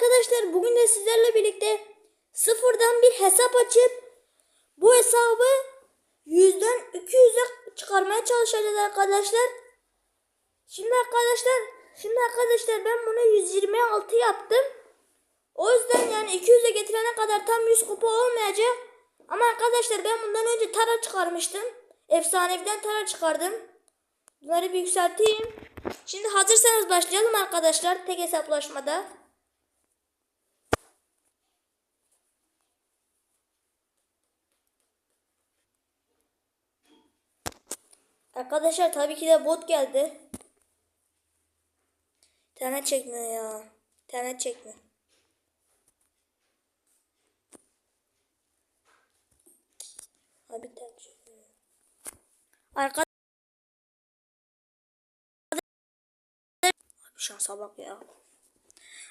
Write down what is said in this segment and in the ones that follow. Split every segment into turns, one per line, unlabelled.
arkadaşlar bugün de sizlerle birlikte sıfırdan bir hesap açıp bu hesabı 100'den 200'e çıkarmaya çalışacağız arkadaşlar. Şimdi arkadaşlar şimdi arkadaşlar ben bunu 126 yaptım. O yüzden yani 200'e getirene kadar tam 100 kupa olmayacak. Ama arkadaşlar ben bundan önce tara çıkarmıştım. Efsaneviden tara çıkardım. Bunları bir yükselteyim. Şimdi hazırsanız başlayalım arkadaşlar tek hesaplaşmada. Arkadaşlar tabii ki de bot geldi. İnternet çekmiyor ya. İnternet çekmiyor. Abi internet çekmiyor. Arka Abi şansa bak ya.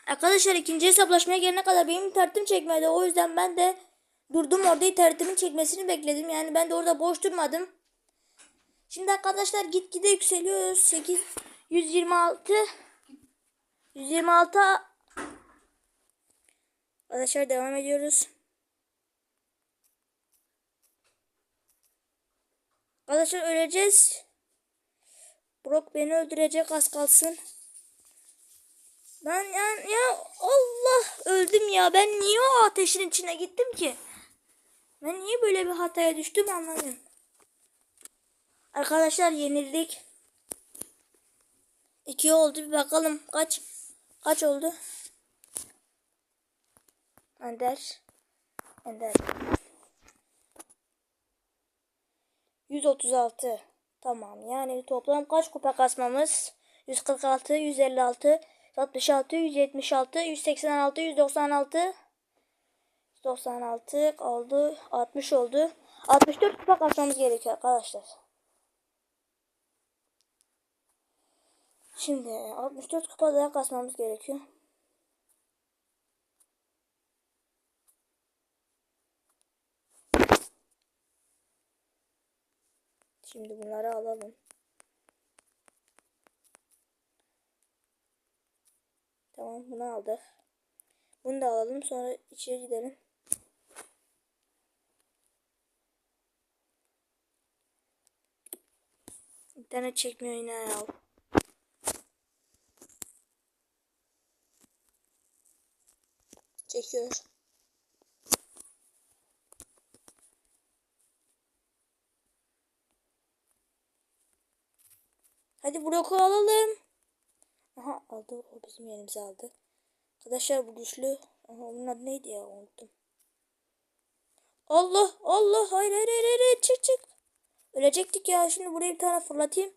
Arkadaşlar ikinci hesaplaşmaya gelene kadar benim internetim çekmedi. O yüzden ben de durdum orada internetimin çekmesini bekledim. Yani ben de orada boş durmadım. Şimdi arkadaşlar gitgide yükseliyoruz. 8 126 126 Arkadaşlar devam ediyoruz. Arkadaşlar öleceğiz. Brock beni öldürecek az kalsın. Ben yani ya Allah öldüm ya. Ben niye o ateşin içine gittim ki? Ben niye böyle bir hataya düştüm anlamıyorum. Arkadaşlar yenildik. İki oldu bir bakalım kaç kaç oldu? Ender. Ender. 136. Tamam yani toplam kaç kupa kasmamız? 146, 156, 166, 176, 186, 196, 196 oldu. 60 oldu. 64 kupa kasmamız gerekiyor arkadaşlar. Şimdi 64 kupa daha kasmamız gerekiyor. Şimdi bunları alalım. Tamam bunu aldık. Bunu da alalım sonra içeri gidelim. İnternet çekmiyor yine ya. Çekiyor. Hadi bloku alalım. Aha aldı. O bizim yerimizi aldı. Arkadaşlar bu güçlü. Aha onun adı neydi ya unuttum. Allah Allah hayır hayır hayır, hayır. çık çık. Ölecektik ya şimdi buraya bir tane fırlatayım.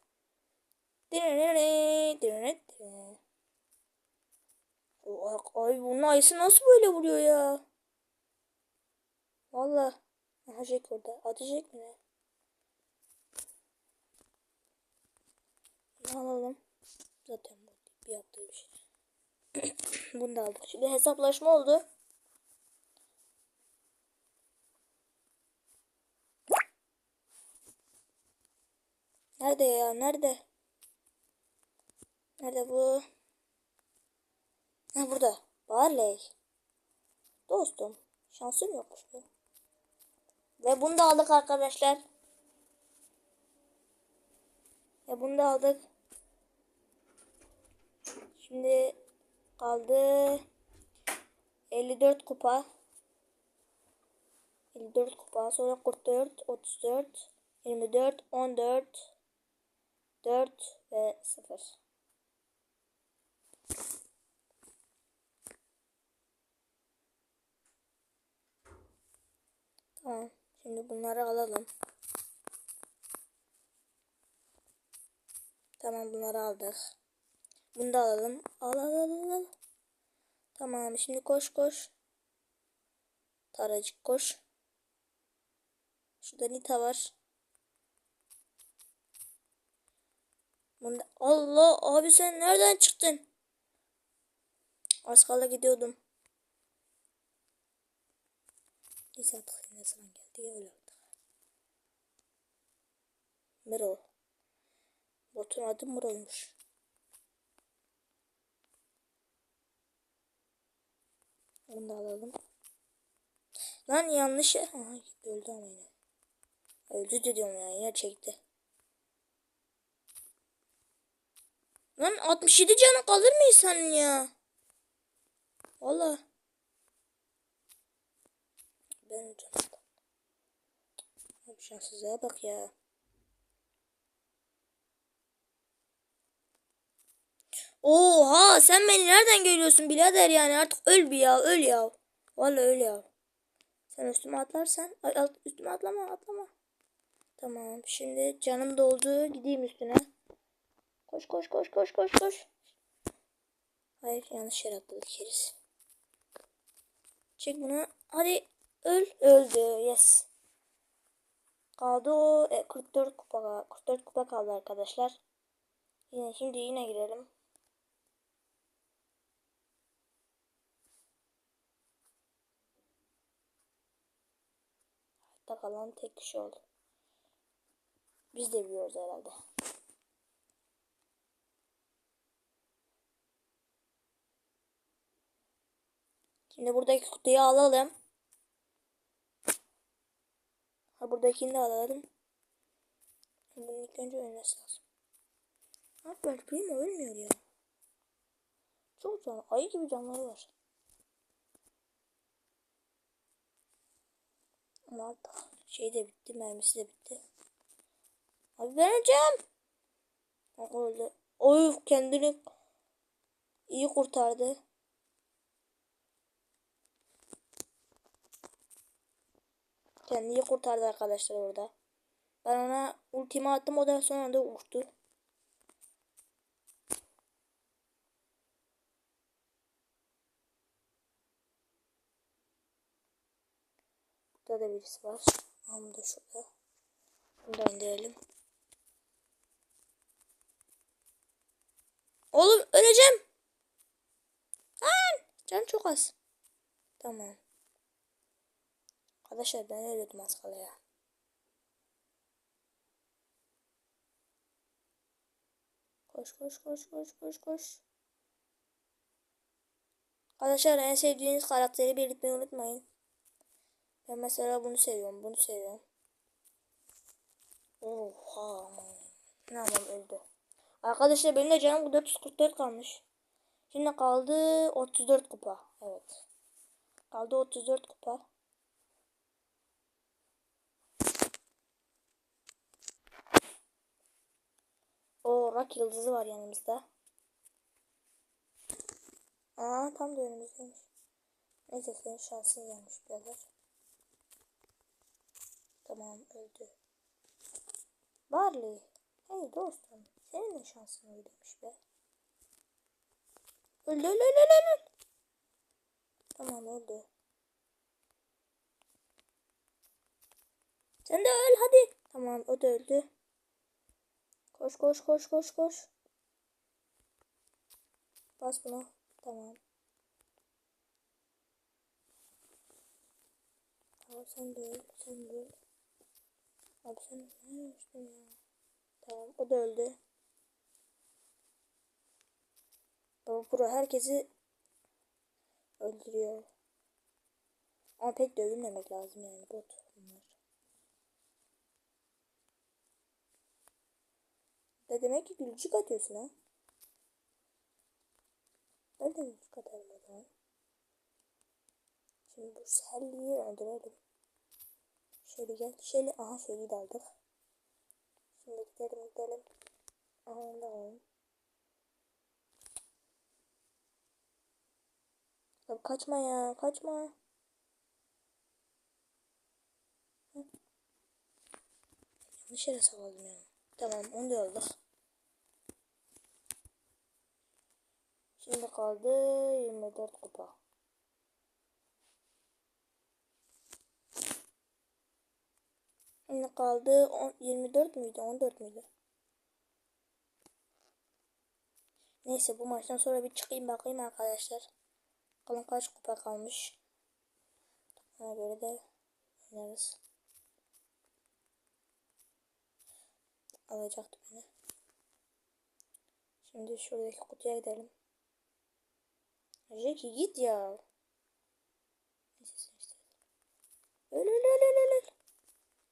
Ay bunun ayısı nasıl böyle vuruyor ya? Valla. Aha Jack orada. Jack mi ne? Alalım. Zaten bu bir yaptığı bir şey. Bunu da aldık. Şimdi hesaplaşma oldu. Nerede ya? Nerede? Nerede bu? Ha burada. Barley. Dostum. Şansım yokmuş. Ve bunu da aldık arkadaşlar. Ve bunu da aldık. Şimdi kaldı 54 kupa. 54 kupa. Sonra 44, 34, 24, 14, 4 ve 0. Tamam. Şimdi bunları alalım. Tamam bunları aldık. Bunu da alalım. Al al al al. Tamam şimdi koş koş. Taracık koş. Şurada Nita var. Bunda... Allah abi sen nereden çıktın? Az kala gidiyordum. Neyse artık yine sıran geldi ya öyle artık. Miro. Botun adı Miro'ymuş. Bunu da alalım. Lan yanlış. Aha, öldü ama yine. Öldü de diyorum ya. Yine çekti. Lan 67 canı kalır mı insanın ya? Valla. Ben öleceğim. Abi şanssızlığa bak ya. Oha sen beni nereden görüyorsun birader yani artık öl bir ya öl ya. Valla öl ya. Sen üstüme atlarsan ay, alt, üstüme atlama atlama. Tamam şimdi canım doldu gideyim üstüne. Koş koş koş koş koş koş. Hayır yanlış yere atladık. Çek bunu. Hadi öl. Öldü. Yes. Kaldı o e, 44 kupa 44 kupa kaldı arkadaşlar. Yine şimdi yine girelim. Hayatta kalan tek kişi oldu. Biz de biliyoruz herhalde. Şimdi buradaki kutuyu alalım. Ha buradakini de alalım. Bunu ilk önce ölmesi lazım. Abi ben primo ölmüyor ya. Çok can, ayı gibi canları var. Ama artık şey de bitti, mermisi de bitti. Abi ben öleceğim. Öldü. Oy kendini iyi kurtardı. Kendini kurtardı arkadaşlar orada. Ben ona ultimi attım o da sonra da uçtu. Burada da birisi var. Ama da şurada. Bunu da. Oğlum öleceğim. Lan! Can çok az. Tamam. Arkadaşlar ben ölüyordum az kala ya. Koş koş koş koş koş koş. Arkadaşlar en sevdiğiniz karakteri belirtmeyi unutmayın. Ben mesela bunu seviyorum, bunu seviyorum. Oha. Ne aman öldü. Arkadaşlar benim de canım 444 kalmış. Şimdi kaldı 34 kupa. Evet. Kaldı 34 kupa. O rak yıldızı var yanımızda. Aa tam da önümüzdeymiş. Neyse senin şansın gelmiş birader. Tamam öldü. Barley. Hey dostum. Senin de şansın öyleymiş be. Öldü öldü öldü öldü. Tamam öldü. Sen de öl hadi. Tamam o da öldü. Koş koş koş koş koş. Bas buna. Tamam. Tamam sen de öl. Sen de öl. Abi sen ne yapıyorsun ya? Tamam o da öldü. Baba Pro herkesi öldürüyor. Ama pek de övünmemek lazım yani bot bunlar. Ne demek ki gülücük atıyorsun ha? Ben de gülücük atarım o zaman. Şimdi bu Sally'yi öldürelim. Şöyle gel. Şöyle aha şöyle de aldık. Şimdi gidelim gidelim. Aha onu da alalım. Abi kaçma ya kaçma. Yanlış yere salladım ya. Tamam onu da aldık. Şimdi kaldı 24 kupa. Şimdi kaldı 10, 24 müydü 14 müydü? Neyse bu maçtan sonra bir çıkayım bakayım arkadaşlar. Bakalım kaç kupa kalmış. Ona göre de oynarız. Alacaktı beni. Şimdi şuradaki kutuya gidelim. Jackie git ya. Öl öl öl öl öl.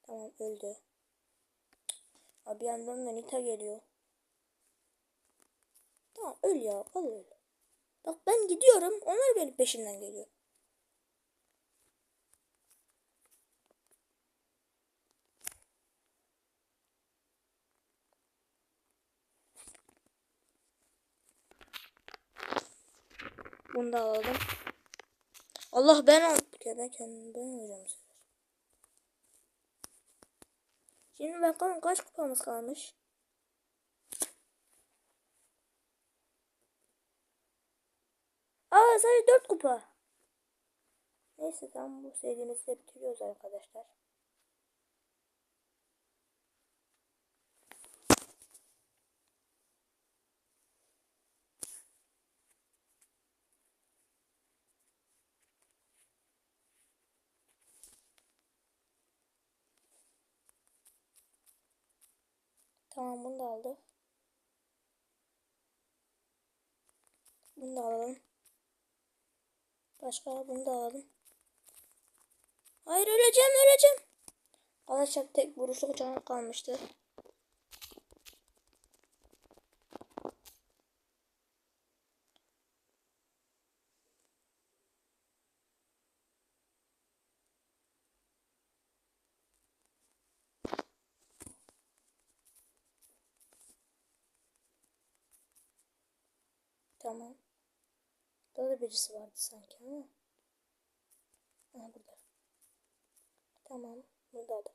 Tamam öldü. Abi yandan da Nita geliyor. Tamam öl ya. Al öl. Bak ben gidiyorum. Onlar benim peşimden geliyor. Bunu da alalım. Allah ben ben kendim ben sefer. Şimdi bakalım kaç kupamız kalmış. Aa sadece 4 kupa. Neyse tamam bu serimizi de bitiriyoruz arkadaşlar. Tamam bunu da aldık. Bunu da alalım. Başka bunu da alalım. Hayır öleceğim öleceğim. Arkadaşlar tek vuruşluk canı kalmıştı. Tamam. Burada da birisi vardı sanki ama. Aha burada. Tamam. Burada da.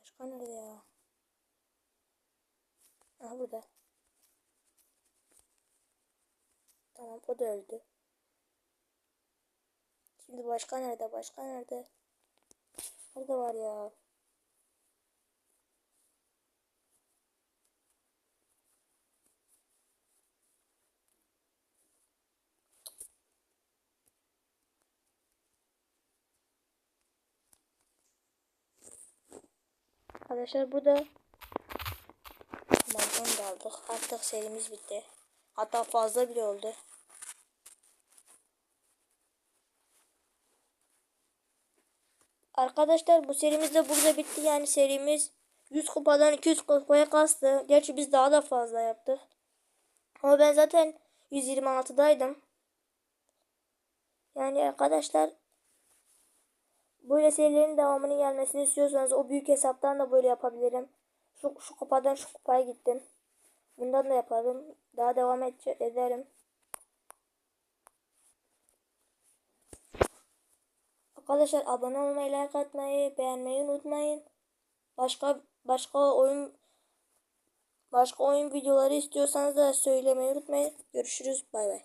Başka nerede ya? Aha burada. Tamam o da öldü. Şimdi başka nerede? Başka nerede? Orada var ya. Arkadaşlar burada Tamam onu da aldık. Artık serimiz bitti. Hatta fazla bile oldu. Arkadaşlar bu serimiz de burada bitti. Yani serimiz 100 kupadan 200 kupaya kastı. Gerçi biz daha da fazla yaptık. Ama ben zaten 126'daydım. Yani arkadaşlar böyle serilerin devamının gelmesini istiyorsanız o büyük hesaptan da böyle yapabilirim. Şu, şu kupadan şu kupaya gittim. Bundan da yaparım. Daha devam ed ederim. Arkadaşlar abone olmayı, like atmayı, beğenmeyi unutmayın. Başka başka oyun başka oyun videoları istiyorsanız da söylemeyi unutmayın. Görüşürüz. Bay bay.